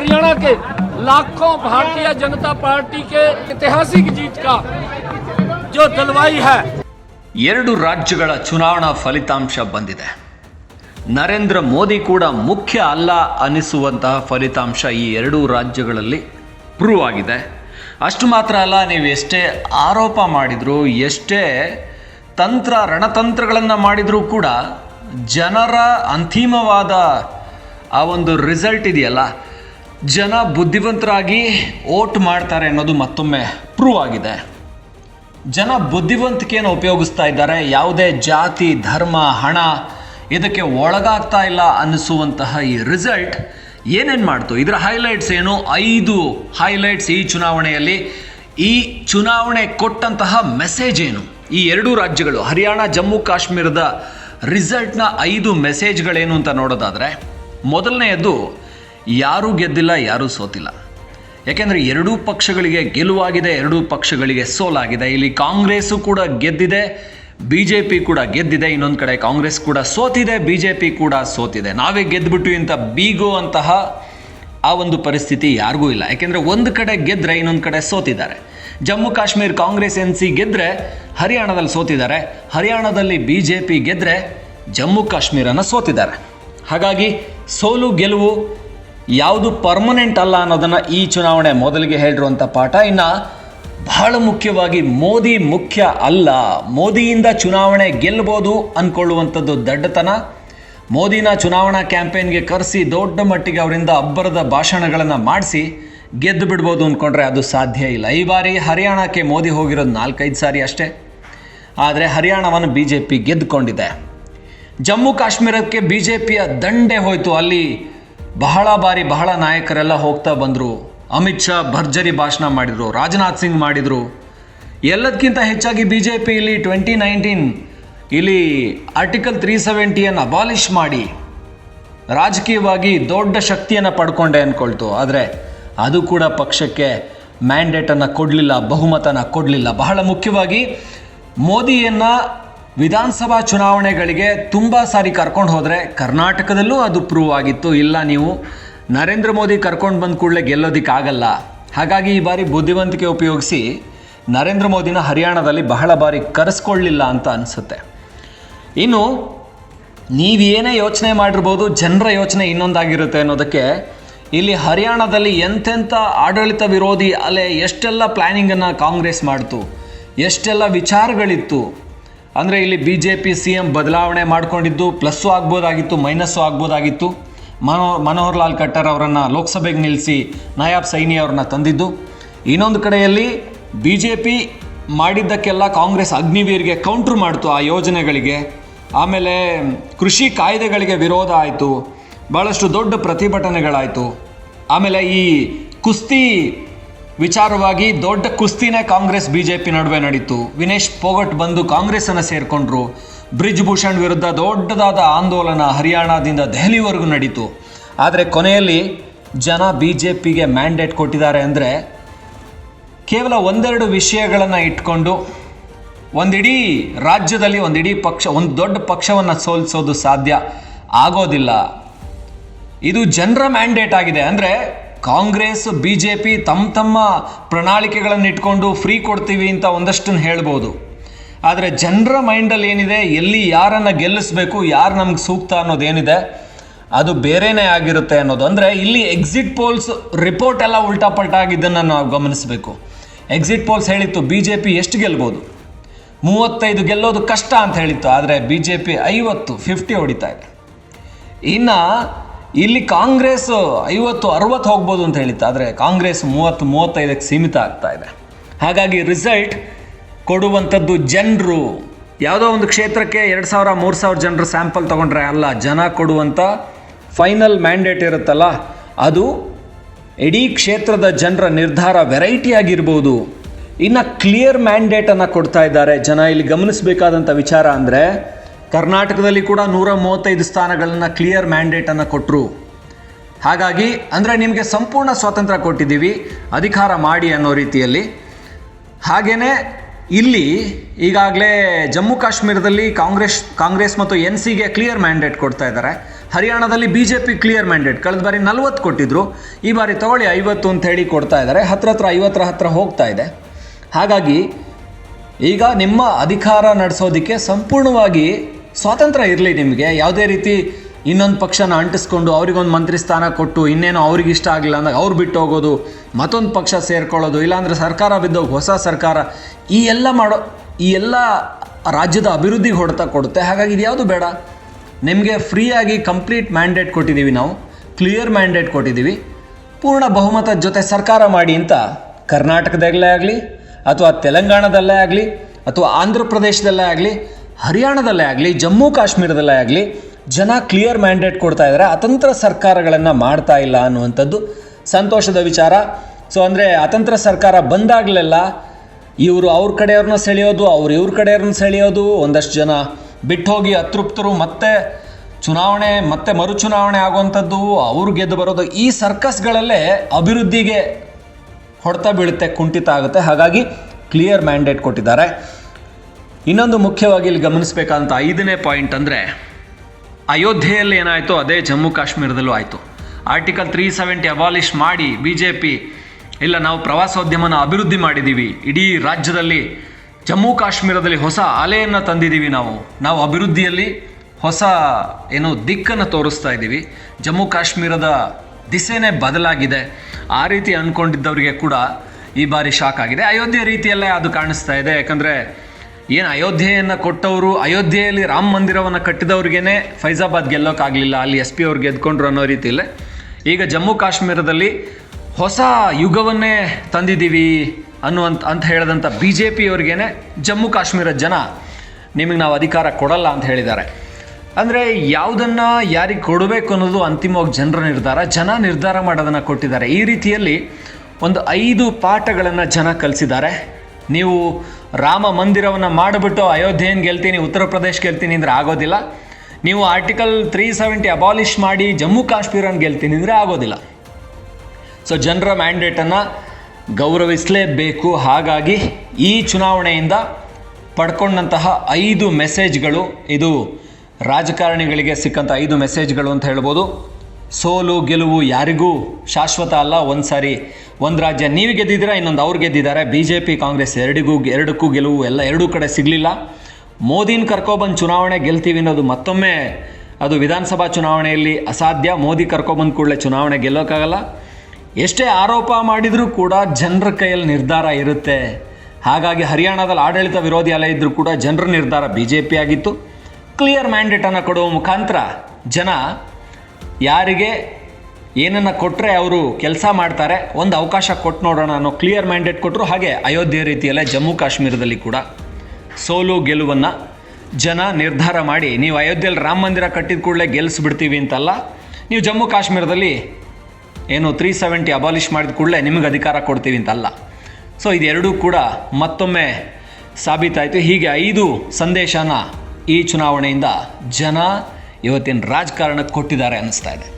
हरियाणा के लाखों भारतीय जनता पार्टी के ऐतिहासिक जीत का जो दिलवाई है ಎರಡು ರಾಜ್ಯಗಳ ಚುನಾವಣಾ ಫಲಿತಾಂಶ ಬಂದಿದೆ ನರೇಂದ್ರ ಮೋದಿ ಕೂಡ ಮುಖ್ಯ ಅಲ್ಲ ಅನಿಸುವಂತಹ ಫಲಿತಾಂಶ ಈ ಎರಡೂ ರಾಜ್ಯಗಳಲ್ಲಿ ಪ್ರೂವ್ ಆಗಿದೆ ಅಷ್ಟು ಮಾತ್ರ ಅಲ್ಲ ನೀವು ಎಷ್ಟೇ ಆರೋಪ ಮಾಡಿದರೂ ಎಷ್ಟೇ ತಂತ್ರ ರಣತಂತ್ರಗಳನ್ನು ಮಾಡಿದರೂ ಕೂಡ ಜನರ ಅಂತಿಮವಾದ ಆ ಒಂದು ರಿಸಲ್ಟ್ ಇದೆಯಲ್ಲ ಜನ ಬುದ್ಧಿವಂತರಾಗಿ ಓಟ್ ಮಾಡ್ತಾರೆ ಅನ್ನೋದು ಮತ್ತೊಮ್ಮೆ ಪ್ರೂವ್ ಆಗಿದೆ. ಜನ ಬುದ್ಧಿವಂತಿಕೆಯನ್ನು ಉಪಯೋಗಿಸ್ತಾ ಇದ್ದಾರೆ. ಯಾವುದೇ ಜಾತಿ, ಧರ್ಮ, ಹಣ ಇದಕ್ಕೆ ಒಳಗಾಗ್ತಾ ಇಲ್ಲ ಅನ್ನಿಸುವಂತಹ ಈ ರಿಸಲ್ಟ್ ಏನೇನು ಮಾಡ್ತು? ಇದರ ಹೈಲೈಟ್ಸ್ ಏನು? ಐದು ಹೈಲೈಟ್ಸ್ ಈ ಚುನಾವಣೆಯಲ್ಲಿ. ಈ ಚುನಾವಣೆ ಕೊಟ್ಟಂತಹ ಮೆಸೇಜ್ ಏನು? ಈ ಎರಡೂ ರಾಜ್ಯಗಳು, ಹರಿಯಾಣ, ಜಮ್ಮು, ಕಾಶ್ಮೀರದ ರಿಸಲ್ಟ್ನ ಐದು ಮೆಸೇಜ್ಗಳೇನು ಅಂತ ನೋಡೋದಾದರೆ ಮೊದಲನೆಯದು ಯಾರೂ ಗೆದ್ದಿಲ್ಲ, ಯಾರೂ ಸೋತಿಲ್ಲ. ಯಾಕೆಂದರೆ ಎರಡೂ ಪಕ್ಷಗಳಿಗೆ ಗೆಲುವಾಗಿದೆ, ಎರಡೂ ಪಕ್ಷಗಳಿಗೆ ಸೋಲಾಗಿದೆ. ಇಲ್ಲಿ ಕಾಂಗ್ರೆಸ್ಸು ಕೂಡ ಗೆದ್ದಿದೆ ಬಿ ಜೆ ಪಿ ಕೂಡ ಗೆದ್ದಿದೆ, ಇನ್ನೊಂದು ಕಡೆ ಕಾಂಗ್ರೆಸ್ ಕೂಡ ಸೋತಿದೆ ಬಿ ಜೆ ಪಿ ಕೂಡ ಸೋತಿದೆ. ನಾವೇ ಗೆದ್ದುಬಿಟ್ಟು ಇಂಥ ಅಂತಹ ಆ ಒಂದು ಪರಿಸ್ಥಿತಿ ಯಾರಿಗೂ ಇಲ್ಲ. ಯಾಕೆಂದರೆ ಒಂದು ಕಡೆ ಗೆದ್ದರೆ ಇನ್ನೊಂದು ಕಡೆ ಸೋತಿದ್ದಾರೆ. ಜಮ್ಮು ಕಾಶ್ಮೀರ್ ಕಾಂಗ್ರೆಸ್ ಎನ್ ಸಿ ಗೆದ್ದರೆ ಹರಿಯಾಣದಲ್ಲಿ ಸೋತಿದ್ದಾರೆ, ಹರಿಯಾಣದಲ್ಲಿ ಬಿ ಜೆ ಪಿ ಗೆದ್ದರೆ ಜಮ್ಮು ಕಾಶ್ಮೀರನ ಸೋತಿದ್ದಾರೆ. ಹಾಗಾಗಿ ಸೋಲು ಗೆಲುವು ಯಾವುದು ಪರ್ಮನೆಂಟ್ ಅಲ್ಲ ಅನ್ನೋದನ್ನು ಈ ಚುನಾವಣೆ ಮೊದಲಿಗೆ ಹೇಳಿರುವಂಥ ಪಾಠ. ಇನ್ನು ಬಹಳ ಮುಖ್ಯವಾಗಿ ಮೋದಿ ಮುಖ್ಯ ಅಲ್ಲ. ಮೋದಿಯಿಂದ ಚುನಾವಣೆ ಗೆಲ್ಲಬಹುದು ಅಂದ್ಕೊಳ್ಳುವಂಥದ್ದು ದಡ್ಡತನ. ಮೋದಿನ ಚುನಾವಣಾ ಕ್ಯಾಂಪೇನ್ಗೆ ಕರೆಸಿ ದೊಡ್ಡ ಮಟ್ಟಿಗೆ ಅವರಿಂದ ಅಬ್ಬರದ ಭಾಷಣಗಳನ್ನು ಮಾಡಿಸಿ ಗೆದ್ದು ಬಿಡ್ಬೋದು ಅಂದ್ಕೊಂಡ್ರೆ ಅದು ಸಾಧ್ಯ ಇಲ್ಲ. ಈ ಬಾರಿ ಹರಿಯಾಣಕ್ಕೆ ಮೋದಿ ಹೋಗಿರೋದು ನಾಲ್ಕೈದು ಸಾರಿ ಅಷ್ಟೇ. ಆದರೆ ಹರಿಯಾಣವನ್ನು ಬಿ ಜೆ ಪಿ ಗೆದ್ದುಕೊಂಡಿದೆ. ಜಮ್ಮು ಕಾಶ್ಮೀರಕ್ಕೆ ಬಿ ಜೆ ಪಿಯ ದಂಡೆ ಹೋಯಿತು. ಅಲ್ಲಿ ಬಹಳ ಬಾರಿ ಬಹಳ ನಾಯಕರೆಲ್ಲ ಹೋಗ್ತಾ ಬಂದರು. ಅಮಿತ್ ಶಾ ಭರ್ಜರಿ ಭಾಷಣ ಮಾಡಿದರು, ರಾಜನಾಥ್ ಸಿಂಗ್ ಮಾಡಿದರು. ಎಲ್ಲದಕ್ಕಿಂತ ಹೆಚ್ಚಾಗಿ ಬಿ ಜೆ ಪಿ ಇಲ್ಲಿ ಟ್ವೆಂಟಿ ನೈನ್ಟೀನ್ ಇಲ್ಲಿ ಆರ್ಟಿಕಲ್ ತ್ರೀ ಸೆವೆಂಟಿಯನ್ನು ಅಬಾಲಿಷ್ ಮಾಡಿ, ರಾಜಕೀಯವಾಗಿ ದೊಡ್ಡ ಶಕ್ತಿಯನ್ನು ಪಡ್ಕೊಂಡೆ ಅಂದ್ಕೊಳ್ತು ಆದರೆ ಅದು ಕೂಡ ಪಕ್ಷಕ್ಕೆ ಮ್ಯಾಂಡೇಟನ್ನು ಕೊಡಲಿಲ್ಲ, ಬಹುಮತನ ಕೊಡಲಿಲ್ಲ. ಬಹಳ ಮುಖ್ಯವಾಗಿ ಮೋದಿಯನ್ನು ವಿಧಾನಸಭಾ ಚುನಾವಣೆಗಳಿಗೆ ತುಂಬ ಸಾರಿ ಕರ್ಕೊಂಡು ಹೋದರೆ ಕರ್ನಾಟಕದಲ್ಲೂ ಅದು ಪ್ರೂವ್ ಆಗಿತ್ತು. ಇಲ್ಲ, ನೀವು ನರೇಂದ್ರ ಮೋದಿ ಕರ್ಕೊಂಡು ಬಂದ ಕೂಡಲೇ ಗೆಲ್ಲೋದಕ್ಕಾಗಲ್ಲ. ಹಾಗಾಗಿ ಈ ಬಾರಿ ಬುದ್ಧಿವಂತಿಕೆ ಉಪಯೋಗಿಸಿ ನರೇಂದ್ರ ಮೋದಿನ ಹರಿಯಾಣದಲ್ಲಿ ಬಹಳ ಬಾರಿ ಕರೆಸ್ಕೊಳ್ಳಿಲ್ಲ ಅಂತ ಅನಿಸುತ್ತೆ. ಇನ್ನು ನೀವೇನೇ ಯೋಚನೆ ಮಾಡಿರ್ಬೋದು, ಜನರ ಯೋಚನೆ ಇನ್ನೊಂದಾಗಿರುತ್ತೆ ಅನ್ನೋದಕ್ಕೆ ಇಲ್ಲಿ ಹರಿಯಾಣದಲ್ಲಿ ಎಂತೆಂಥ ಆಡಳಿತ ವಿರೋಧಿ ಅಲೆ, ಎಷ್ಟೆಲ್ಲ ಪ್ಲ್ಯಾನಿಂಗನ್ನು ಕಾಂಗ್ರೆಸ್ ಮಾಡ್ತು, ಎಷ್ಟೆಲ್ಲ ವಿಚಾರಗಳಿತ್ತು ಅಂದರೆ ಇಲ್ಲಿ B J P C M ಬದಲಾವಣೆ ಮಾಡಿಕೊಂಡಿದ್ದು ಪ್ಲಸ್ಸು ಆಗ್ಬೋದಾಗಿತ್ತು, ಮೈನಸ್ಸು ಆಗ್ಬೋದಾಗಿತ್ತು. ಮನೋ, ಮನೋಹರ್ ಲಾಲ್ ಖಟ್ಟರ್ ಅವರನ್ನು ಲೋಕಸಭೆಗೆ ನಿಲ್ಲಿಸಿ ನಯಾಬ್ ಸೈನಿ ಅವ್ರನ್ನ ತಂದಿದ್ದು. ಇನ್ನೊಂದು ಕಡೆಯಲ್ಲಿ ಬಿ ಜೆ ಪಿ ಮಾಡಿದ್ದಕ್ಕೆಲ್ಲ ಕಾಂಗ್ರೆಸ್ ಅಗ್ನಿವೀರ್ಗೆ ಕೌಂಟ್ರ್ ಮಾಡ್ತು ಆ ಯೋಜನೆಗಳಿಗೆ. ಆಮೇಲೆ ಕೃಷಿ ಕಾಯ್ದೆಗಳಿಗೆ ವಿರೋಧ ಆಯಿತು. ಭಾಳಷ್ಟು ದೊಡ್ಡ ಪ್ರತಿಭಟನೆಗಳಾಯಿತು. ಆಮೇಲೆ ಈ ಕುಸ್ತಿ ವಿಚಾರವಾಗಿ ದೊಡ್ಡ ಕುಸ್ತಿನೇ ಕಾಂಗ್ರೆಸ್ ಬಿಜೆಪಿ ನಡುವೆ ನಡೀತು. ವಿನೇಶ್ ಪೋಗಟ್ ಬಂದು ಕಾಂಗ್ರೆಸ್ಸನ್ನು ಸೇರಿಕೊಂಡ್ರು. ಬ್ರಿಜ್ ಭೂಷಣ್ ವಿರುದ್ಧ ದೊಡ್ಡದಾದ ಆಂದೋಲನ ಹರಿಯಾಣದಿಂದ ದೆಹಲಿವರೆಗೂ ನಡೀತು. ಆದರೆ ಕೊನೆಯಲ್ಲಿ ಜನ ಬಿ ಜೆ ಪಿಗೆ ಮ್ಯಾಂಡೇಟ್ ಕೊಟ್ಟಿದ್ದಾರೆ ಅಂದರೆ ಕೇವಲ ಒಂದೆರಡು ವಿಷಯಗಳನ್ನು ಇಟ್ಕೊಂಡು ಒಂದಿಡೀ ರಾಜ್ಯದಲ್ಲಿ ಒಂದಿಡೀ ಪಕ್ಷ, ಒಂದು ದೊಡ್ಡ ಪಕ್ಷವನ್ನು ಸೋಲಿಸೋದು ಸಾಧ್ಯ ಆಗೋದಿಲ್ಲ. ಇದು ಜನರ ಮ್ಯಾಂಡೇಟ್ ಆಗಿದೆ ಅಂದರೆ ಕಾಂಗ್ರೆಸ್ ಬಿ ಜೆ ಪಿ ತಮ್ಮ ತಮ್ಮ ಪ್ರಣಾಳಿಕೆಗಳನ್ನು ಇಟ್ಕೊಂಡು ಫ್ರೀ ಕೊಡ್ತೀವಿ ಅಂತ ಒಂದಷ್ಟನ್ನು ಹೇಳ್ಬೋದು. ಆದರೆ ಜನರ ಮೈಂಡಲ್ಲಿ ಏನಿದೆ? ಎಲ್ಲಿ ಯಾರನ್ನು ಗೆಲ್ಲಿಸ್ಬೇಕು, ಯಾರು ನಮ್ಗೆ ಸೂಕ್ತ ಅನ್ನೋದೇನಿದೆ? ಅದು ಬೇರೆನೇ ಆಗಿರುತ್ತೆ ಅನ್ನೋದು. ಅಂದರೆ ಇಲ್ಲಿ ಎಕ್ಸಿಟ್ ಪೋಲ್ಸ್ ರಿಪೋರ್ಟ್ ಎಲ್ಲ ಉಲ್ಟಾ ಪಲ್ಟಾ ಆಗಿದ್ದನ್ನು ನಾವು ಗಮನಿಸಬೇಕು. ಎಕ್ಸಿಟ್ ಪೋಲ್ಸ್ ಹೇಳಿತ್ತು ಬಿ ಜೆ ಪಿ ಎಷ್ಟು ಗೆಲ್ಬೋದು? ಮೂವತ್ತೈದು ಗೆಲ್ಲೋದು ಕಷ್ಟ ಅಂತ ಹೇಳಿತ್ತು, ಆದರೆ ಬಿ ಜೆ ಪಿ ಐವತ್ತು ಫಿಫ್ಟಿ ಹೊಡಿತಾ ಇದೆ. ಇನ್ನು ಇಲ್ಲಿ ಕಾಂಗ್ರೆಸ್ ಐವತ್ತು, ಅರವತ್ತು ಹೋಗ್ಬೋದು ಅಂತ ಹೇಳಿತ್ತು. ಆದರೆ ಕಾಂಗ್ರೆಸ್ ಮೂವತ್ತು, ಮೂವತ್ತೈದಕ್ಕೆ ಸೀಮಿತ ಆಗ್ತಾ ಇದೆ. ಹಾಗಾಗಿ ರಿಸಲ್ಟ್ ಕೊಡುವಂಥದ್ದು ಜನರು. ಯಾವುದೋ ಒಂದು ಕ್ಷೇತ್ರಕ್ಕೆ ಎರಡು ಸಾವಿರ, ಮೂರು ಸಾವಿರ ಜನರು ಸ್ಯಾಂಪಲ್ ತೊಗೊಂಡ್ರೆ ಅಲ್ಲ, ಜನ ಕೊಡುವಂಥ ಫೈನಲ್ ಮ್ಯಾಂಡೇಟ್ ಇರುತ್ತಲ್ಲ, ಅದು ಇಡೀ ಕ್ಷೇತ್ರದ ಜನರ ನಿರ್ಧಾರ ವೆರೈಟಿ ಆಗಿರ್ಬೋದು. ಇನ್ನು ಕ್ಲಿಯರ್ ಮ್ಯಾಂಡೇಟನ್ನು ಕೊಡ್ತಾ ಇದ್ದಾರೆ. ಜನ ಇಲ್ಲಿ ಗಮನಿಸಬೇಕಾದಂಥ ವಿಚಾರ ಅಂದರೆ ಕರ್ನಾಟಕದಲ್ಲಿ ಕೂಡ ನೂರ ಮೂವತ್ತೈದು ಸ್ಥಾನಗಳನ್ನು ಕ್ಲಿಯರ್ ಮ್ಯಾಂಡೇಟನ್ನು ಕೊಟ್ಟರು ಹಾಗಾಗಿ, ಅಂದರೆ ನಿಮಗೆ ಸಂಪೂರ್ಣ ಸ್ವಾತಂತ್ರ್ಯ ಕೊಟ್ಟಿದ್ದೀವಿ, ಅಧಿಕಾರ ಮಾಡಿ ಅನ್ನೋ ರೀತಿಯಲ್ಲಿ. ಹಾಗೆಯೇ ಇಲ್ಲಿ ಈಗಾಗಲೇ ಜಮ್ಮು ಕಾಶ್ಮೀರದಲ್ಲಿ ಕಾಂಗ್ರೆಸ್ ಕಾಂಗ್ರೆಸ್ ಮತ್ತು ಎನ್ ಸಿಗೆ ಕ್ಲಿಯರ್ ಮ್ಯಾಂಡೇಟ್ ಕೊಡ್ತಾ ಇದ್ದಾರೆ. ಹರಿಯಾಣದಲ್ಲಿ B J P clear mandate ಕಳೆದ ಬಾರಿ ನಲ್ವತ್ತು ಕೊಟ್ಟಿದ್ರು, ಈ ಬಾರಿ ತಗೊಳ್ಳಿ ಐವತ್ತು ಅಂತ ಹೇಳಿ ಕೊಡ್ತಾ ಇದ್ದಾರೆ ಹತ್ರ ಹತ್ರ ಐವತ್ತರ ಹತ್ರ ಹೋಗ್ತಾ ಇದೆ. ಹಾಗಾಗಿ, ಈಗ ನಿಮ್ಮ ಅಧಿಕಾರ ನಡೆಸೋದಕ್ಕೆ ಸಂಪೂರ್ಣವಾಗಿ ಸ್ವಾತಂತ್ರ್ಯ ಇರಲಿ ನಿಮಗೆ. ಯಾವುದೇ ರೀತಿ ಇನ್ನೊಂದು ಪಕ್ಷನ ಅಂಟಿಸ್ಕೊಂಡು ಅವ್ರಿಗೊಂದು ಮಂತ್ರಿ ಸ್ಥಾನ ಕೊಟ್ಟು ಇನ್ನೇನು ಅವ್ರಿಗೆ ಇಷ್ಟ ಆಗಲಿಲ್ಲ ಅಂದಾಗ ಅವ್ರು ಬಿಟ್ಟು ಹೋಗೋದು, ಮತ್ತೊಂದು ಪಕ್ಷ ಸೇರ್ಕೊಳ್ಳೋದು, ಇಲ್ಲಾಂದರೆ ಸರ್ಕಾರ ಬಿದ್ದೋಗಿ ಹೊಸ ಸರ್ಕಾರ. ಈ ಎಲ್ಲ ಮಾಡೋ, ಈ ಎಲ್ಲ ರಾಜ್ಯದ ಅಭಿವೃದ್ಧಿಗೆ ಹೊಡೆತ ಕೊಡುತ್ತೆ. ಹಾಗಾಗಿ ಇದು ಯಾವುದು ಬೇಡ. ನಿಮಗೆ ಫ್ರೀಯಾಗಿ ಕಂಪ್ಲೀಟ್ ಮ್ಯಾಂಡೇಟ್ ಕೊಟ್ಟಿದ್ದೀವಿ ನಾವು. ಕ್ಲಿಯರ್ ಮ್ಯಾಂಡೇಟ್ ಕೊಟ್ಟಿದ್ದೀವಿ ಪೂರ್ಣ ಬಹುಮತದ ಜೊತೆ ಸರ್ಕಾರ ಮಾಡಿ ಅಂತ ಕರ್ನಾಟಕದಲ್ಲೇ ಆಗಲಿ, ಅಥವಾ ತೆಲಂಗಾಣದಲ್ಲೇ ಆಗಲಿ, ಅಥವಾ ಆಂಧ್ರ ಪ್ರದೇಶದಲ್ಲೇ ಆಗಲಿ ಹರಿಯಾಣದಲ್ಲೇ ಆಗಲಿ, ಜಮ್ಮು ಕಾಶ್ಮೀರದಲ್ಲೇ ಆಗಲಿ, ಜನ ಕ್ಲಿಯರ್ ಮ್ಯಾಂಡೇಟ್ ಕೊಡ್ತಾ ಇದ್ದಾರೆ ಅತಂತ್ರ ಸರ್ಕಾರಗಳನ್ನು ಮಾಡ್ತಾ ಇಲ್ಲ ಅನ್ನುವಂಥದ್ದು ಸಂತೋಷದ ವಿಚಾರ. ಸೊ ಅಂದರೆ ಅತಂತ್ರ ಸರ್ಕಾರ ಬಂದಾಗಲೆಲ್ಲ ಇವರು ಅವ್ರ ಕಡೆಯವ್ರನ್ನ ಸೆಳೆಯೋದು, ಅವ್ರು ಇವ್ರ ಕಡೆಯವ್ರನ್ನ ಸೆಳೆಯೋದು, ಒಂದಷ್ಟು ಜನ ಬಿಟ್ಟು ಹೋಗಿ ಅತೃಪ್ತರು, ಮತ್ತೆ ಚುನಾವಣೆ, ಮತ್ತೆ ಮರು ಚುನಾವಣೆ ಆಗುವಂಥದ್ದು, ಅವ್ರು ಗೆದ್ದು ಬರೋದು, ಈ ಸರ್ಕಸ್ಗಳಲ್ಲೇ ಅಭಿವೃದ್ಧಿಗೆ ಹೊಡೆತ ಬೀಳುತ್ತೆ, ಕುಂಠಿತ ಆಗುತ್ತೆ. ಹಾಗಾಗಿ ಕ್ಲಿಯರ್ ಮ್ಯಾಂಡೇಟ್ ಕೊಟ್ಟಿದ್ದಾರೆ. ಇನ್ನೊಂದು ಮುಖ್ಯವಾಗಿ ಇಲ್ಲಿ ಗಮನಿಸಬೇಕಾದಂಥ ಐದನೇ ಪಾಯಿಂಟ್ ಅಂದರೆ ಅಯೋಧ್ಯೆಯಲ್ಲಿ ಏನಾಯಿತು ಅದೇ ಜಮ್ಮು ಕಾಶ್ಮೀರದಲ್ಲೂ ಆಯಿತು. ಆರ್ಟಿಕಲ್ ತ್ರೀ ಸೆವೆಂಟಿ ಅಬಾಲಿಷ್ ಮಾಡಿ ಬಿ ಜೆ ಪಿ ಇಲ್ಲ ನಾವು ಪ್ರವಾಸೋದ್ಯಮನ ಅಭಿವೃದ್ಧಿ ಮಾಡಿದ್ದೀವಿ ಇಡೀ ರಾಜ್ಯದಲ್ಲಿ ಜಮ್ಮು ಕಾಶ್ಮೀರದಲ್ಲಿ ಹೊಸ ಅಲೆಯನ್ನು ತಂದಿದ್ದೀವಿ ನಾವು. ನಾವು ಅಭಿವೃದ್ಧಿಯಲ್ಲಿ ಹೊಸ ಏನು ದಿಕ್ಕನ್ನು ತೋರಿಸ್ತಾ ಇದ್ದೀವಿ. ಜಮ್ಮು ಕಾಶ್ಮೀರದ ದಿಸೆನೇ ಬದಲಾಗಿದೆ. ಆ ರೀತಿ ಅಂದ್ಕೊಂಡಿದ್ದವರಿಗೆ ಕೂಡ ಈ ಬಾರಿ ಶಾಕ್ ಆಗಿದೆ. ಅಯೋಧ್ಯೆ ರೀತಿಯಲ್ಲೇ ಅದು ಕಾಣಿಸ್ತಾ ಇದೆ. ಯಾಕಂದರೆ ಏನು ಅಯೋಧ್ಯೆಯನ್ನು ಕೊಟ್ಟವರು, ಅಯೋಧ್ಯೆಯಲ್ಲಿ ರಾಮ ಮಂದಿರವನ್ನು ಕಟ್ಟಿದವ್ರಿಗೇನೆ ಫೈಜಾಬಾದ್ ಗೆಲ್ಲೋಕ್ಕಾಗಲಿಲ್ಲ ಅಲ್ಲಿ ಎಸ್ ಪಿ ಅವ್ರು ಗೆದ್ಕೊಂಡ್ರು ಅನ್ನೋ ರೀತಿಯಲ್ಲೇ. ಈಗ ಜಮ್ಮು ಕಾಶ್ಮೀರದಲ್ಲಿ ಹೊಸ ಯುಗವನ್ನೇ ತಂದಿದ್ದೀವಿ ಅನ್ನುವಂಥ ಅಂತ ಹೇಳಿದಂಥ ಬಿ ಜೆ ಪಿಯವ್ರಿಗೇನೆ ಜಮ್ಮು ಕಾಶ್ಮೀರದ ಜನ ನಿಮಗೆ ನಾವು ಅಧಿಕಾರ ಕೊಡಲ್ಲ ಅಂತ ಹೇಳಿದ್ದಾರೆ. ಅಂದರೆ ಯಾವುದನ್ನು ಯಾರಿಗೆ ಕೊಡಬೇಕು ಅನ್ನೋದು ಅಂತಿಮವಾಗಿ ಜನರ ನಿರ್ಧಾರ, ಜನ ನಿರ್ಧಾರ ಮಾಡೋದನ್ನು ಕೊಟ್ಟಿದ್ದಾರೆ. ಈ ರೀತಿಯಲ್ಲಿ ಒಂದು ಐದು ಪಾಠಗಳನ್ನು ಜನ ಕಲಿಸಿದ್ದಾರೆ. ನೀವು ರಾಮ ಮಂದಿರವನ್ನು ಮಾಡಿಬಿಟ್ಟು ಅಯೋಧ್ಯೆಯನ್ನು ಗೆಲ್ತೀನಿ, ಉತ್ತರ ಪ್ರದೇಶ ಗೆಲ್ತೀನಿ ಅಂದರೆ ಆಗೋದಿಲ್ಲ. ನೀವು ಆರ್ಟಿಕಲ್ ತ್ರೀ ಸೆವೆಂಟಿ ಅಬಾಲಿಷ್ ಮಾಡಿ ಜಮ್ಮು ಕಾಶ್ಮೀರನ ಗೆಲ್ತೀನಿ ಅಂದರೆ ಆಗೋದಿಲ್ಲ. ಸೊ ಜನರ ಮ್ಯಾಂಡೇಟನ್ನು ಗೌರವಿಸಲೇಬೇಕು. ಹಾಗಾಗಿ ಈ ಚುನಾವಣೆಯಿಂದ ಪಡ್ಕೊಂಡಂತಹ ಐದು ಮೆಸೇಜ್ಗಳು ಇದು ರಾಜಕಾರಣಿಗಳಿಗೆ ಸಿಕ್ಕಂಥ ಐದು ಮೆಸೇಜ್ಗಳು ಅಂತ ಹೇಳ್ಬೋದು. ಸೋಲು, ಗೆಲುವು ಯಾರಿಗೂ ಶಾಶ್ವತ ಅಲ್ಲ. ಒಂದು ಸಾರಿ ಒಂದು ರಾಜ್ಯ ನೀವು ಗೆದ್ದಿದ್ದೀರಾ, ಇನ್ನೊಂದು ಅವ್ರು ಗೆದ್ದಿದ್ದಾರೆ. ಬಿ ಜೆ ಪಿ ಕಾಂಗ್ರೆಸ್ ಎರಡಿಗೂ, ಎರಡಕ್ಕೂ ಗೆಲುವು ಎಲ್ಲ ಎರಡೂ ಕಡೆ ಸಿಗಲಿಲ್ಲ. ಮೋದಿನ ಕರ್ಕೊಬಂದು ಚುನಾವಣೆ ಗೆಲ್ತೀವಿ ಅನ್ನೋದು ಮತ್ತೊಮ್ಮೆ ಅದು ವಿಧಾನಸಭಾ ಚುನಾವಣೆಯಲ್ಲಿ ಅಸಾಧ್ಯ. ಮೋದಿ ಕರ್ಕೊಬಂದು ಕೂಡಲೇ ಚುನಾವಣೆ ಗೆಲ್ಲೋಕ್ಕಾಗಲ್ಲ ಎಷ್ಟೇ ಆರೋಪ ಮಾಡಿದರೂ ಕೂಡ ಜನರ ಕೈಯಲ್ಲಿ ನಿರ್ಧಾರ ಇರುತ್ತೆ. ಹಾಗಾಗಿ ಹರಿಯಾಣದಲ್ಲಿ ಆಡಳಿತ ವಿರೋಧಿ ಅಲೆ ಇದ್ದರೂ ಕೂಡ ಜನರ ನಿರ್ಧಾರ ಬಿ ಜೆ ಪಿ ಆಗಿತ್ತು ಕ್ಲಿಯರ್ ಮ್ಯಾಂಡೇಟನ್ನು ಕೊಡುವ ಮುಖಾಂತರ ಜನ ಯಾರಿಗೆ ಏನನ್ನು ಕೊಟ್ಟರೆ ಅವರು ಕೆಲಸ ಮಾಡ್ತಾರೆ, ಒಂದು ಅವಕಾಶ ಕೊಟ್ಟು ನೋಡೋಣ ಅನ್ನೋ ಕ್ಲಿಯರ್ ಮ್ಯಾಂಡೇಟ್ ಕೊಟ್ಟರು ಹಾಗೆ ಅಯೋಧ್ಯೆ ರೀತಿಯಲ್ಲೇ ಜಮ್ಮು ಕಾಶ್ಮೀರದಲ್ಲಿ ಕೂಡ ಸೋಲು ಗೆಲುವನ್ನು ಜನ ನಿರ್ಧಾರ ಮಾಡಿ, ನೀವು ಅಯೋಧ್ಯೆಯಲ್ಲಿ ರಾಮ ಮಂದಿರ ಕಟ್ಟಿದ ಕೂಡಲೇ ಗೆಲ್ಲಿಸ್ಬಿಡ್ತೀವಿ ಅಂತಲ್ಲ, ನೀವು ಜಮ್ಮು ಕಾಶ್ಮೀರದಲ್ಲಿ ಏನು ತ್ರೀ ಸೆವೆಂಟಿ ಅಬಾಲಿಷ್ ಮಾಡಿದ ಕೂಡಲೇ ನಿಮಗೆ ಅಧಿಕಾರ ಕೊಡ್ತೀವಿ ಅಂತಲ್ಲ. ಸೊ ಇದೆರಡೂ ಕೂಡ ಮತ್ತೊಮ್ಮೆ ಸಾಬೀತಾಯಿತು. ಹೀಗೆ ಐದು ಸಂದೇಶನ ಈ ಚುನಾವಣೆಯಿಂದ ಜನ ಇವತ್ತಿನ ರಾಜಕಾರಣಕ್ಕೆ ಕೊಟ್ಟಿದ್ದಾರೆ ಅನ್ನಿಸ್ತಾ ಇದೆ.